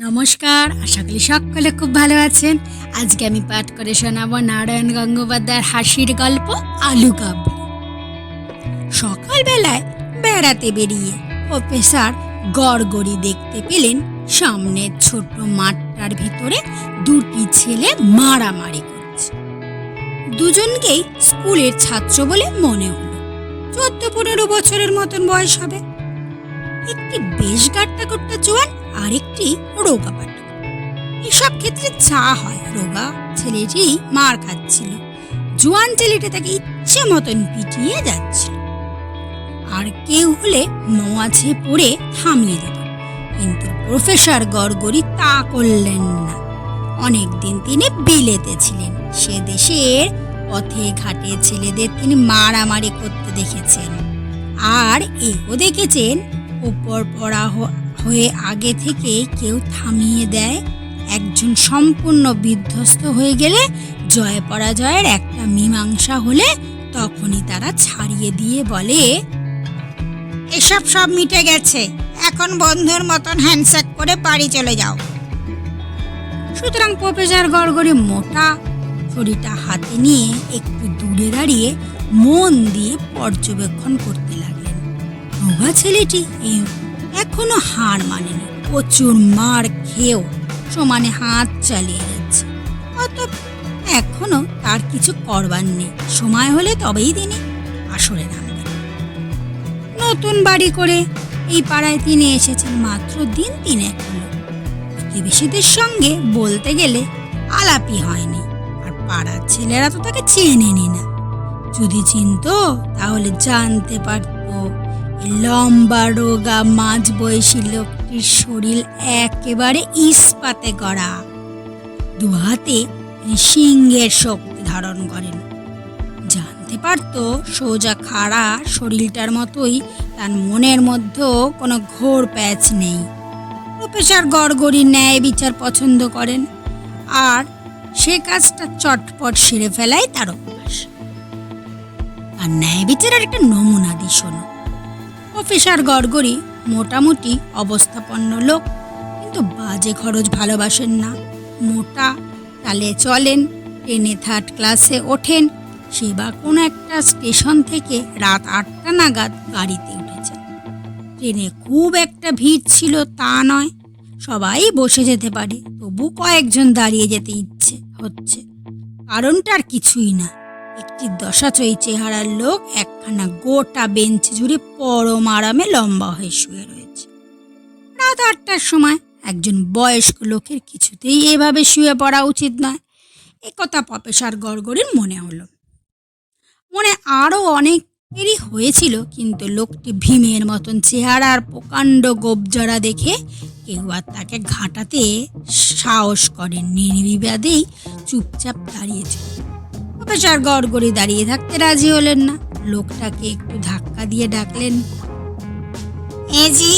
নমস্কার, আশা করি সকলে খুব ভালো আছেন। আজকে আমি পাঠ করে শোনাবো নারায়ণ গঙ্গোপাধ্যায়ের হাসির গল্প আলু কাবলি। সকালবেলায় বেড়াতে বেরিয়ে প্রফেসর গড়গড়ি দেখতে পেলেন সামনের ছোট মাঠটার ভিতরে দুটি ছেলে মারামারি করছে। দুজনকেই স্কুলের ছাত্র বলে মনে হলো। চোদ্দ পনেরো বছরের মতন বয়স হবে। একটি বেশ গাট্টা গোট্টা জোয়ান আর একটি রোগা পাটা এসব ক্ষেত্রে চা হয়, রোগা ছেলেটি মার খাচ্ছিল। জোয়ান ছেলেটা তাকে ইচ্ছে মতন পিটিয়ে যাচ্ছিল। আর কেউ হলে মোয়াঝে পড়ে থামিয়ে দিত। কিন্তু প্রফেসর গড়গড়ি তা করলেন না। অনেকদিন তিনি বিলেতে ছিলেন। সে দেশের পথে ঘাটে ছেলেদের তিনি মারামারি করতে দেখেছেন। আর এও দেখেছেন উপর পড়া হয়ে আগে থেকে কেউ থামিয়ে দেয়। একজন সম্পূর্ণ বিধ্বস্ত হয়ে গেলে জয় পরাজয়ের একটা মীমাংসা হলে তখনই তারা ছাড়িয়ে দিয়ে বলে, এসব সব মিটে গেছে। এখন বন্ধুর মতন হ্যান্ডশেক করে বাড়ি চলে যাও। সুতরাং প্রফেসর গড়গড়ে মোটা ছড়িটা হাতে নিয়ে একটু দূরে দাঁড়িয়ে মন দিয়ে পর্যবেক্ষণ করতে রোগা ছেলেটি এখনও হার মানেনি। প্রচুর মার খেয়েও সমানে হাত চালিয়ে যাচ্ছে। অত এখনও তার কিছু করবার নেই। সময় হলে তবেই তিনি আসরে নামবেন। নতুন বাড়ি করে এই পাড়ায় তিনি এসেছেন মাত্র দিন তিনেক হলো প্রতিবেশীদের সঙ্গে বলতে গেলে আলাপি হয়নি। আর পাড়ার ছেলেরা তো তাকে চেনেনি না। যদি চিনত তাহলে জানতে পারতো। লম্বা রোগা মাঝ বয়সী লোকটির শরীর একেবারে ইস্পাতে গড়া। দু হাতে তিনি সিংহের শক্তি ধারণ করেন। জানতে পারতো সোজা খাড়া শরীরটার মতোই, তার মনের মধ্যেও কোনো ঘোর প্যাচ নেই। প্রফেসর গড়গড়ি ন্যায় বিচার পছন্দ করেন আর সে কাজটা চটপট সেরে ফেলাই তার অভ্যাস। আর ন্যায় বিচারের একটা নমুনা দি শোনো। প্রফেসর গড়গড়ি মোটামুটি অবস্থাপন্ন লোক, কিন্তু বাজে খরচ ভালোবাসেন না। মোটা তালে চলেন ট্রেনে থার্ড ক্লাসে ওঠেন সেবা কোনো একটা স্টেশন থেকে রাত আটটা নাগাদ গাড়িতে উঠেছে। ট্রেনে খুব একটা ভিড় ছিল তা নয়, সবাই বসে যেতে পারে, তবু কয়েকজন দাঁড়িয়ে যেতে ইচ্ছে হচ্ছে। কারণটা আর কিছুই না, একটি দশাচই চেহারার লোক একখানা গোটা বেঞ্চ জুড়ে পরম আরামে লম্বা হয়ে শুয়ে রয়েছে। রাত আটটার সময় একজন বয়স্ক লোকের কিছুতেই এভাবে শুয়ে পড়া উচিত নয়। একথা প্রফেসর গড়গড়ির মনে হলো। মনে আরও অনেকেরই হয়েছিল, কিন্তু লোকটি ভীমের মতন চেহারা আর প্রকাণ্ড গোবজরা দেখে কেউ আর তাকে ঘাটাতে সাহস করেন নির্বিবাদেই চুপচাপ দাঁড়িয়েছে প্রফেসর গড়গড়ি দাঁড়িয়ে থাকতে রাজি হলেন না। লোকটাকে একটু ধাক্কা দিয়ে ডাকলেন। এজি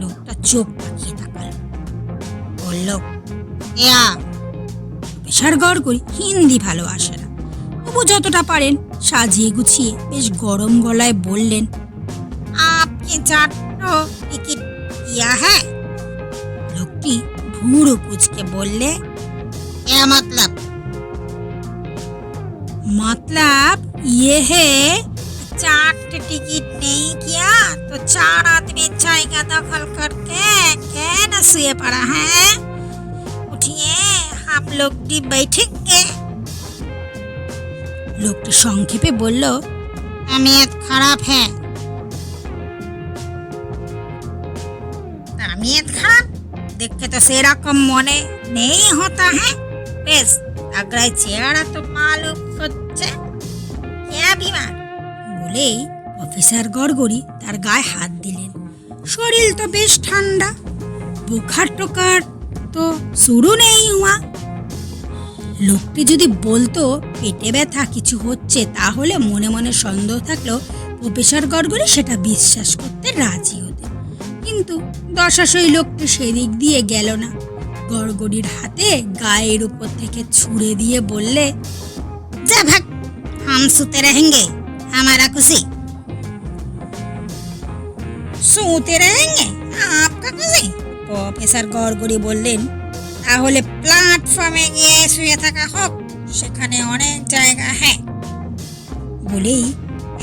লোকটা চোখ পাকিয়ে তাকাল। বলল এয়া পেশার গড় করি হিন্দি ভালো আসে না। তবু যতটা পারেন সাজিয়ে গুছিয়ে বেশ গরম গলায় বললেন, আপনি চারটো টিকিট ইয়া হ্যাঁ? লোকটি ভুঁড়ো কুচকে বললে, এ মতলব। মতলব? ये है चार टिकट नहीं किया तो चार आदमी चाय का दखल करके क्या न सुए पड़ा है उठिए हम लोग भी बैठेंगे লোকটি সংক্ষেপে বলল তামিয়ত খারাপ হ্যাঁ তামিয়ত খারাপ দেখতে তো সেরকম মনে নেই হতা হ্যাঁ বেশ আগ্রায় চেহারা তো মালুম হচ্ছে কে বিমার বলেই অফিসার গড়গড়ি তার গায়ে হাত দিলেন। শরীর তো বেশ ঠান্ডা, বোখার টোকার তো শুরু নেই উমা লোকটি যদি বলতো পেটে ব্যথা কিছু হচ্ছে তাহলে মনে মনে সন্দেহ থাকলেও প্রফেসর গড়গড়ি সেটা বিশ্বাস করতে রাজি হতেন। কিন্তু দশাশই লোকটি সেদিক দিয়ে গেল না। গড়গড়ির হাতে গায়ের উপর থেকে ছুঁড়ে দিয়ে বললে, যা ভাগ হামসুতে রেহেঙ্গে। हमारा खुशी सोते रहेंगे आपका खुशी প্রফেসর গড়গড়ি বললেন তাহলে প্ল্যাটফর্মে গিয়ে শুয়ে থাকা হোক সেখানে অনেক জায়গা হ্যাঁ বলেই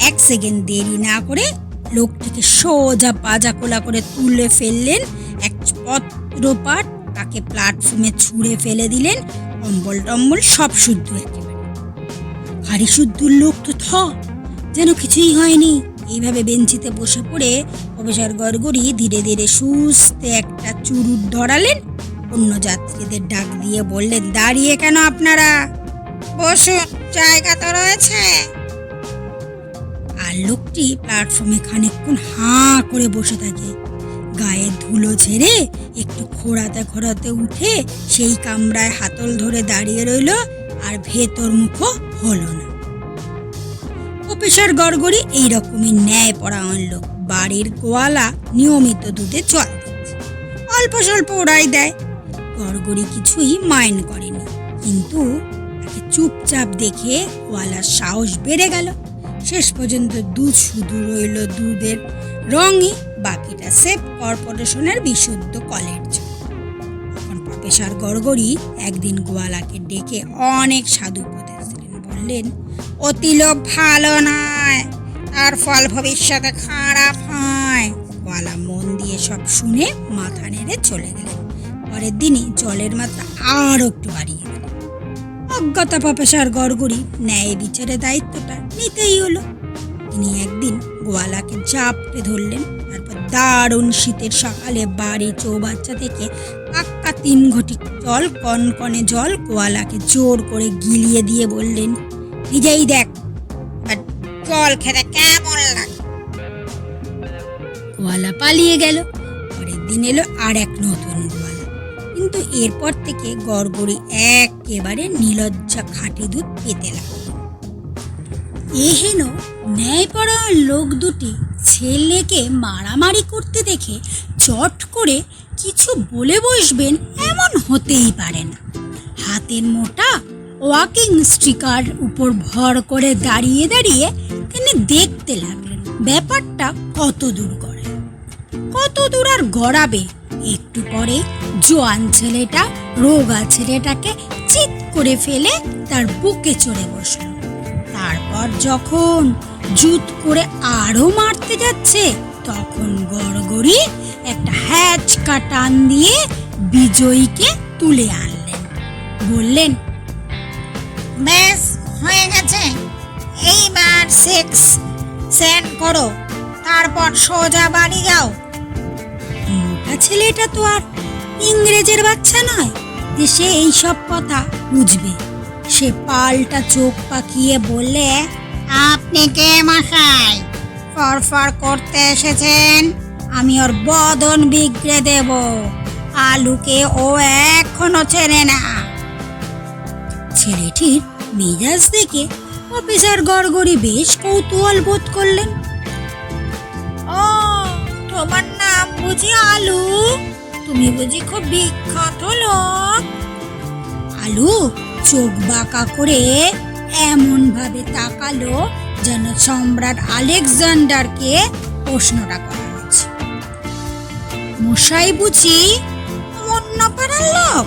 এক সেকেন্ড দেরি না করে লোকটিকে সোজা পাজা কোলা করে তুলে ফেললেন এক পত্রপাট তাকে প্ল্যাটফর্মে ছুঁড়ে ফেলে দিলেন কম্বল টম্বল সব শুদ্ধ একেবারে হাড়ি শুদ্ধর লোক তো থ যেন কিছুই হয়নি। এইভাবে বেঞ্চিতে বসে পড়ে প্রফেসর গড়গড়ি ধীরে ধীরে সুস্থে একটা চুরুট ধরালেন। অন্য যাত্রীদের ডাক দিয়ে বললেন, দাঁড়িয়ে কেন আপনারা? বসুন, জায়গা তো রয়েছে। আর লোকটি প্ল্যাটফর্মে খানিকক্ষণ হাঁ করে বসে থাকে। গায়ে ধুলো ঝেড়ে একটু খোড়াতে খোড়াতে উঠে সেই কামরায় হাতল ধরে দাঁড়িয়ে রইল আর ভেতর মুখো হলো না। অফিসার গড়গড়ি এইরকমই ন্যায় পরায়ণ লোক। বাড়ির গোয়ালা নিয়মিত দুধে দিচ্ছে। অল্প স্বল্প ওরাই দেয়। গড়গড়ি কিছুই মাইন্ড করেনি। কিন্তু চুপচাপ দেখে গোয়ালার সাহস বেড়ে গেল। শেষ পর্যন্ত দুধ শুধু রইল দুধের রঙই, বাকিটা সেফ কর্পোরেশনের বিশুদ্ধ কলের জন্য। তখন প্রফেসর গড়গড়ি একদিন গোয়ালাকে ডেকে অনেক সাধু উপদেশ দিলেন। বললেন অতি লোভ ভালো নয়, তার ফল ভবিষ্যতে খারাপ হয়। গলা মন দিয়ে সব শুনে মাথা নেড়ে চলে গেলেন। পরের দিনই জলের মাত্রা আরও একটু বাড়িয়ে দিলেন অজ্ঞতা প্রফেসর গড়গড়ি ন্যায় বিচারের দায়িত্বটা নিতেই হলো। তিনি একদিন গোয়ালাকে জাপটে ধরলেন, তারপর দারুণ শীতের সকালে বাড়ি চৌবাচ্চা থেকে পাক্কা তিন ঘটি জল, কনকনে জল গোয়ালাকে জোর করে গিলিয়ে দিয়ে বললেন নিজেই দেখ। জল খেতে কেমন লাগে। গোয়ালা পালিয়ে গেল। পরের দিন এলো আর এক নতুন গোয়ালা। কিন্তু এরপর থেকে গড়গড়ি একেবারে নীলজ্জা খাঁটি দুধ পেতে লাগল। এহেন ন্যায়পরায়ণ লোক দুটি ছেলেকে মারামারি করতে দেখে চট করে কিছু বলে বসবেন এমন হতেই পারে না। হাতের মোটা ওয়াকিং স্টিকার উপর ভর করে দাঁড়িয়ে দাঁড়িয়ে তিনি দেখতে লাগলেন, ব্যাপারটা কত দূর করে কত দূর আর গড়াবে? একটু পরে জোয়ান ছেলেটা, রোগা ছেলেটাকে চিৎ করে ফেলে তার বুকে চড়ে বসল। তারপর যখন জুত করে আরও মারতে যাচ্ছে, তখন গড়গড়ি একটা হ্যাচকা টান দিয়ে বিজয়ীকে তুলে আনলেন। বললেন ব্যাস হয়ে গেছে। এইবার সেক্স সেন্ড করো, তারপর সোজা বাড়ি যাও। ছেলেটা তো আর ইংরেজের বাচ্চা নয়, যে সে এইসব কথা বুঝবে। সে পাল্টা চোখ পাকিয়ে বললে, আপনি কে মশাই? ফরফর করতে এসেছেন, আমি ওর বদন বিগড়ে দেব। আলুকে ও এখনও চেনে না। ছেলেটির মেজাজ দেখে অফিসার গড়গড়ি বেশ কৌতূহল বোধ করলেন। ও, তোমার নাম বুঝি আলু? তুমি বুঝি খুব বিখ্যাত লোক? আলু চোখ বাঁকা করে এমন ভাবে তাকালো যেন সম্রাট আলেকজান্ডারকে প্রশ্নটা করা হয়েছে। মশাই বুঝি অন্য পাড়ার লোক?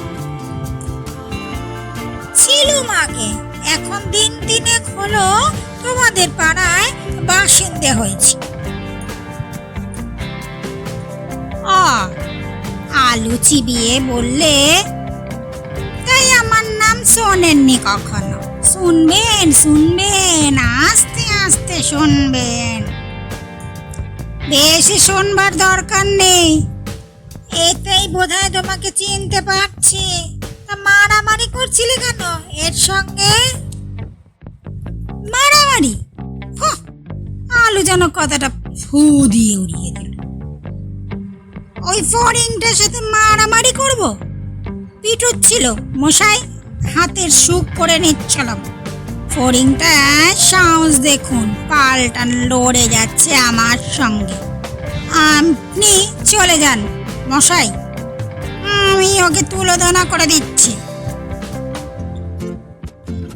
ছিলুম আগে এখন দিন দিনে হলো তোমাদের পাড়ায় বাসিন্দে হয়েছে। আ আলু চিবিয়ে বললে তাই আমার নাম শোনেননি কখনো। শুনবেন শুনবেন, আস্তে আস্তে শুনবেন। বেশি শুনবার দরকার নেই। এতেই বোধহয় তোমাকে চিনতে পারছি। তা মারামারি করছিলে কেন? এর সঙ্গে মারামারি? আলু যেন কথাটা ফু দিয়ে উড়িয়ে দিল। ওই ফরিংটার সাথে মারামারি করব? পিটুচ্ছিল মশাই, হাতের সুখ করে নিচ্ছিলাম। ফড়িংটা সাহস দেখুন, পাল্টান লড়ে যাচ্ছে আমার সঙ্গে। আপনি চলে যান, মশাই। আমি ওকে তুলোধনা করে দিচ্ছি।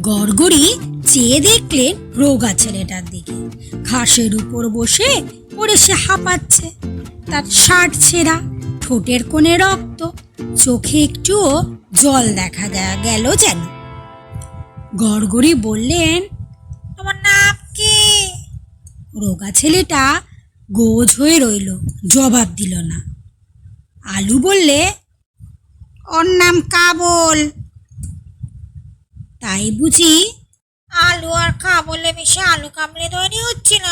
গড়গড়ি চেয়ে দেখলেন রোগা ছেলেটার দিকে। ঘাসের উপর বসে পড়ে সে হাঁপাচ্ছে। তার শার্ট ছেঁড়া, ঠোঁটের কোণে রক্ত, চোখে একটুও জল দেখা গেল যেন। গড়গড়ি বললেন তোমার নাম কি? রোগা ছেলেটা গোজ হয়ে রইল, জবাব দিল না। আলু বললে, ওর নাম কাবুল। তাই বুঝি আলু আর কাবুলে মিশে আলু কামড়ে তৈরি হচ্ছিল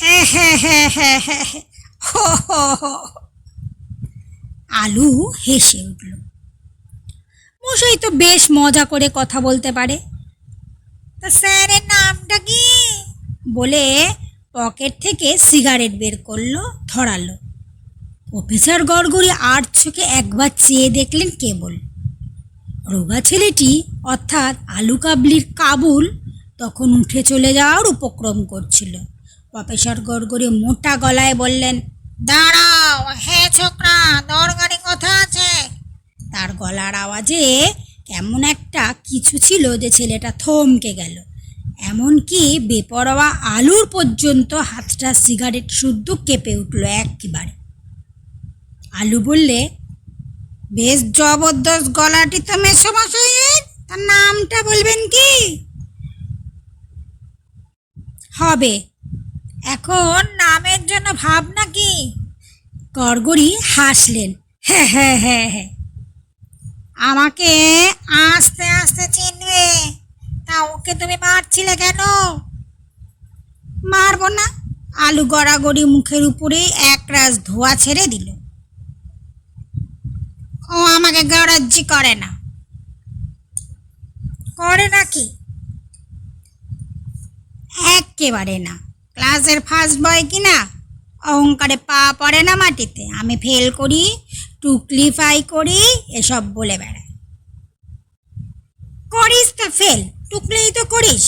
হ্যাঁ হ্যাঁ হ্যাঁ হ্যাঁ হ্যাঁ হ্যাঁ। হো, হো, হো। আলু হেসে উঠল। মশাই তো বেশ মজা করে কথা বলতে পারে। তা স্যারের নামটা কি? বলে পকেট থেকে সিগারেট বের করল ধরালো। প্রফেসর গড়গড়ি আর চোখে একবার চেয়ে দেখলেন কেবল রোগা ছেলেটি, অর্থাৎ আলু কাবলির কাবুল, তখন উঠে চলে যাওয়ার উপক্রম করছিল। প্রফেসর গড়গড়ি মোটা গলায় বললেন, দাঁড়াও হ্যাঁ ছোকরা দরকারি কথা আছে। তার গলার আওয়াজে কেমন একটা কিছু ছিল যে ছেলেটা থমকে গেল। এমনকি বেপরোয়া আলুর পর্যন্ত হাতটা সিগারেট শুদ্ধ কেঁপে উঠল একেবারে। আলু বললে বেশ জবরদস্ত গলাটি তো মেসমশাইয়ের তার নামটা বলবেন কি? হবে। এখন নামের জন্য ভাবনা কি? গড়গড়ি হাসলেন। হ্যাঁ হ্যাঁ হ্যাঁ হ্যাঁ। আমাকে আস্তে আস্তে চিনবে। তা ওকে তুমি মারছিলে কেন? মারবো না। আলু গড়াগড়ি মুখের উপরেই একরাশ ধোয়া ছেড়ে দিল। ও আমাকে গরাজ্জি করে না। করে নাকি একেবারে না। ক্লাসের ফার্স্ট বয় কি না অহংকারে পা পড়ে না মাটিতে। আমি ফেল করি টুকলিফাই করি, এসব বলে বেড়ায়। করিস তো ফেল টুকলেই তো করিস,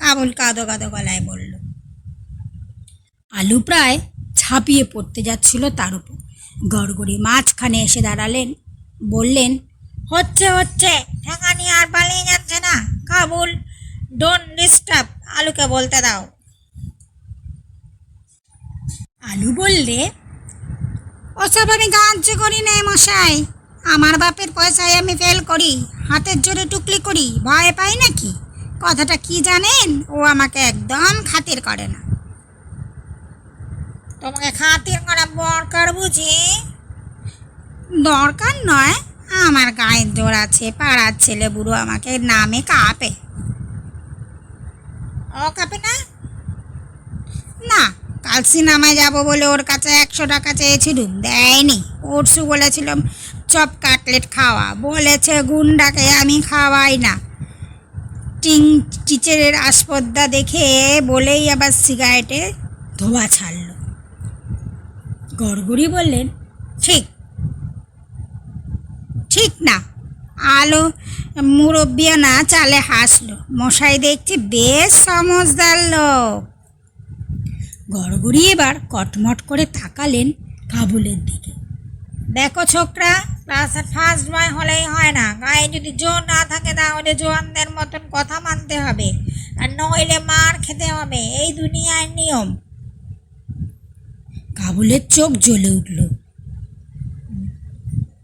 কাবুল কাদো কাদো গলায় বলল। আলু প্রায় ঝাঁপিয়ে পড়তে যাচ্ছিল তার উপর। গড়গড়ি মাঝখানে এসে দাঁড়ালেন। বললেন, হচ্ছে হচ্ছে, ঠেকানি আর পালিয়ে যাচ্ছে না। কাবুল ডোন্ট ডিস্টার্ব আলুকে বলতে দাও। আলু বললে, ওসব আমি গাছ করি না মশাই। আমার বাপের পয়সায় আমি ফেল করি, হাতের জোরে টুকলি করি, ভয় পাই নাকি? কথাটা কি জানেন? ও আমাকে একদম খাতির করে না। তোমাকে খাতির করা দরকার বুঝি? দরকার নয়। আমার গায়ের জোর আছে, পাড়ার ছেলে বুড়ো আমাকে নামে কাঁপে। ও কাঁপে না? না, কাল সিনেমায় যাব বলে ওর কাছে একশো টাকা চেয়েছিলুম, দেয়নি। পরশু বলেছিলাম, চপ কাটলেট খাওয়া। বলেছে, গুন্ডাকে আমি খাওয়াই না। টিং, টিচারের আসপদ্দা দেখে বলেই আবার সিগারেটে ধোয়া ছাড়ল। গড়গড়ি বললেন, ঠিক ঠিক না। আলো মুরব্বিয়া না চালে হাসলো। মশাই দেখছি বেশ সমজদার লোক। গড়গড়ি এবার কটমট করে তাকালেন কাবুলের দিকে। দেখো ছোকরা, ক্লাসের ফার্স্ট বয় হলেই হয় না। গায়ে যদি জোর না থাকে তাহলে জোয়ানদের মতন কথা মানতে হবে। আর নইলে মার খেতে হবে। এই দুনিয়ার নিয়ম। কাবুলের চোখ জ্বলে উঠল।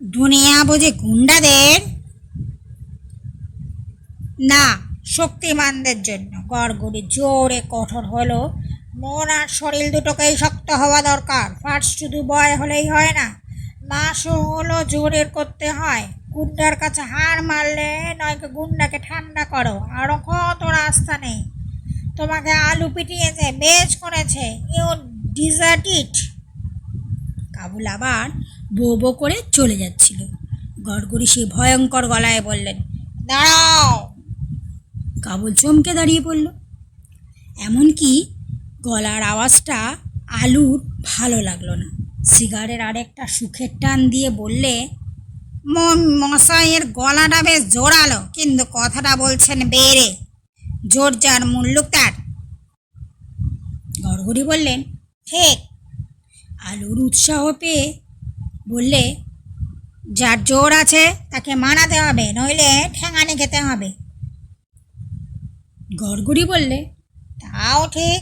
দুনিয়া বুঝি গুন্ডাদের? না, শক্তিমানদের জন্য। গড়গড়ি, জোরে কঠোর হলো মন আর শরীর দুটোকেই শক্ত হওয়া দরকার। ফার্স্ট শুধু বয় হলেই হয় না মাসও হলো জোরের করতে হয়। গুন্ডার কাছে হার মারলে নয়তো গুন্ডাকে ঠান্ডা করো আরও কত রাস্তা নেই। তোমাকে আলু পিটিয়েছে বেশ করেছে ইউ ডিজার্ট ইট। কাবুল আবার বো বো করে চলে যাচ্ছিল। গড়গড়ি সে ভয়ঙ্কর গলায় বললেন, দাঁড়াও! কাবুল চমকে দাঁড়িয়ে পড়ল। এমনকি গলার আওয়াজটা আলুর ভালো লাগল না। সিগারের আরেকটা সুখের টান দিয়ে বললে ম- মশাইয়ের গলাটা বেশ জোরালো, কিন্তু কথাটা বলছেন বেড়ে। জোর যার মূল্য তার। গড়গড়ি বললেন, ঠিক আলুর উৎসাহ পেয়ে বললে, যার জোর আছে তাকে মানাতে হবে, নইলে ঠেঙানি খেতে হবে। গড়গড়ি বললে, তাও ঠিক।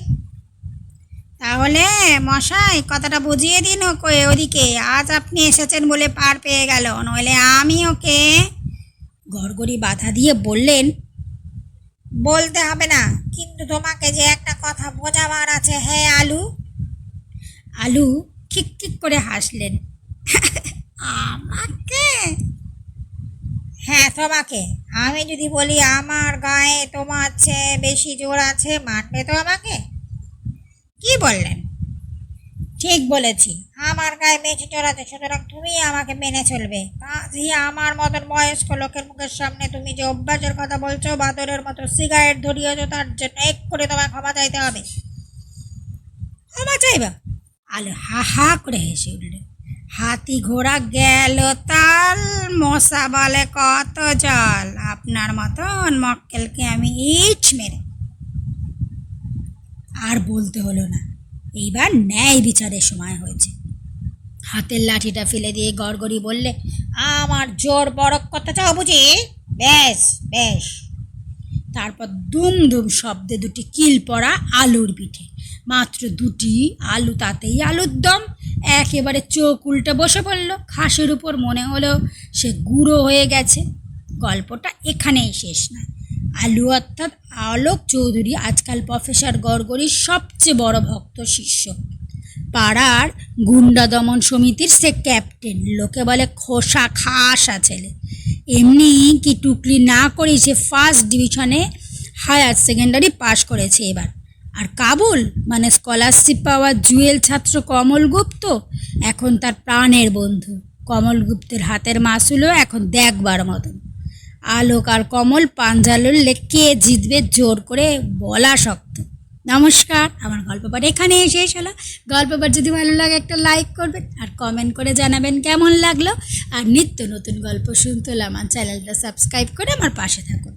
তাহলে মশাই, কথাটা বুঝিয়ে দিন ওকে ওদিকে। আজ আপনি এসেছেন বলে পার পেয়ে গেল, নইলে আমি ওকে গড়গড়ি বাধা দিয়ে বললেন, বলতে হবে না, কিন্তু তোমাকে যে একটা কথা বোঝাবার আছে হ্যাঁ আলু আলু খিক খিক করে হাসলেন। আমাকে? হ্যাঁ তোমাকে আমি যদি বলি, আমার গায়ে তোমার চেয়ে বেশি জোর আছে মানবে তো আমাকে? কি বললেন? ঠিক বলেছি। আমার গায়ে বেশি জোর আছে, সুতরাং তুমি আমাকে মেনে চলবে। কাজী, আমার মতন বয়স্ক লোকের মুখের সামনে তুমি যে অভ্যাসের কথা বলছো, বাদরের মতো সিগারেট ধরিয়েছো তার জন্য এক করে তোমায় ক্ষমা চাইতে হবে। ক্ষমা চাইবা? আলু হা হা করে হেসে উঠল। হাতি ঘোড়া গেল তাল, মশা বলে কত জল। আপনার মতন মক্কেলকে আমি ইচ মেরে। আর বলতে হলো না, এইবার ন্যায় বিচারের সময় হয়েছে। হাতের লাঠিটা ফেলে দিয়ে গড়গড়ি বললে, আমার জোর বড় করতে চাও বুঝি? বেশ বেশ। তারপর দুম দুম শব্দে দুটি কিল পড়া আলুর পিঠে। মাত্র দুটি আলু, তাতেই আলুর দম। একেবারে চোখ উল্টে বসে পড়ল। ঘাসের উপর মনে হলো সে গুঁড়ো হয়ে গেছে। গল্পটা এখানেই শেষ নয়। আলু অর্থাৎ আলোক চৌধুরী আজকাল প্রফেসর গড়গড়ির সবচেয়ে বড় ভক্ত শিষ্য। পাড়ার গুন্ডা দমন সমিতির সে ক্যাপ্টেন, লোকে বলে খোসা খাসা ছেলে। এমনি কি টুকলি না করেই সে ফার্স্ট ডিভিশনে হায়ার সেকেন্ডারি পাশ করেছে এবার। আর কাবুল মানে স্কলারশিপ পাওয়া জুয়েল ছাত্র কমল গুপ্ত, এখন তার প্রাণের বন্ধু। কমল গুপ্তের হাতের মাসুলও এখন দেখবার মতন। আলোক আর কমল পাঞ্জা লড়লে কে জিতবে জোর করে বলা শক্ত। নমস্কার, আমার গল্প পাঠ এখানে শেষ হলো। গল্প পাঠ যদি ভালো লাগে একটা লাইক করবেন আর কমেন্ট করে জানাবেন কেমন লাগল। আর নিত্য নতুন গল্প শুনতে হলে আমার চ্যানেলটা সাবস্ক্রাইব করে আমার পাশে থাকুন।